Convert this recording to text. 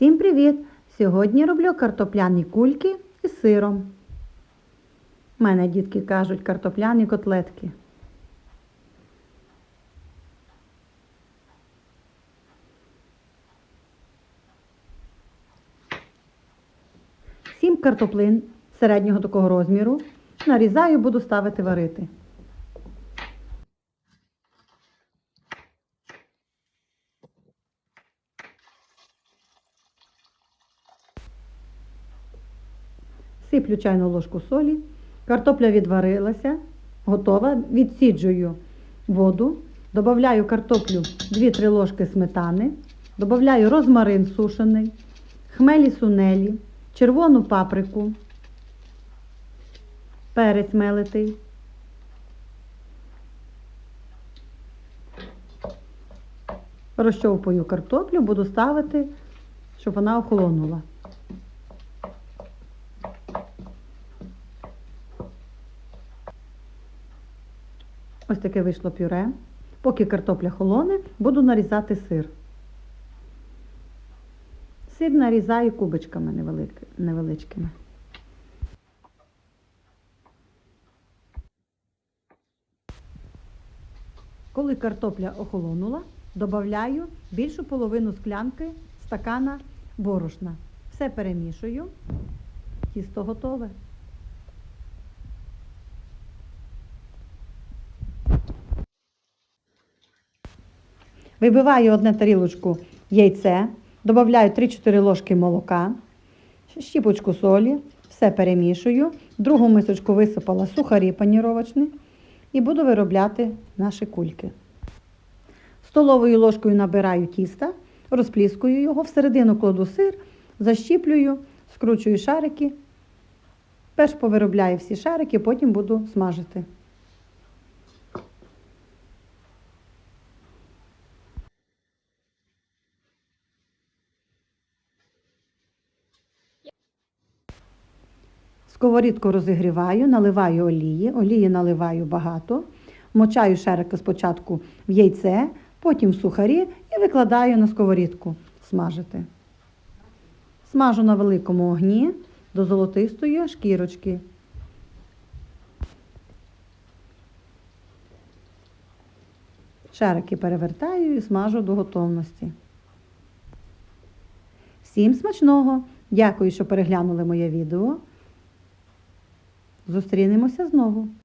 Всім привіт! Сьогодні роблю картопляні кульки із сиром. У мене дітки кажуть картопляні котлетки. Сім картоплин середнього такого розміру. Нарізаю, буду ставити варити. Сиплю чайну ложку солі. Картопля відварилася, готова. Відсіджую воду, додаю картоплю 2-3 ложки сметани, додаю розмарин сушений, хмелі сунелі, червону паприку, перець мелитий. Розщовпую картоплю, буду ставити, щоб вона охолонула. Ось таке вийшло пюре. Поки картопля холоне, буду нарізати сир. Сир нарізаю кубочками невеличкими. Коли картопля охолонула, додаю більшу половину склянки стакана борошна. Все перемішую. Тісто готове. Вибиваю одне тарілочку яйце, додаю 3-4 ложки молока, щіпочку солі, все перемішую. Другу мисочку висипала сухарі паніровочні і буду виробляти наші кульки. Столовою ложкою набираю тіста, розпліскую його, всередину кладу сир, защіплюю, скручую шарики. Перш повиробляю всі шарики, потім буду смажити. Сковорідку розігріваю, наливаю олії, олії наливаю багато, мочаю шарики спочатку в яйце, потім в сухарі і викладаю на сковорідку смажити. Смажу на великому огні до золотистої шкірочки. Шарики перевертаю і смажу до готовності. Всім смачного! Дякую, що переглянули моє відео. Зустрінемося знову.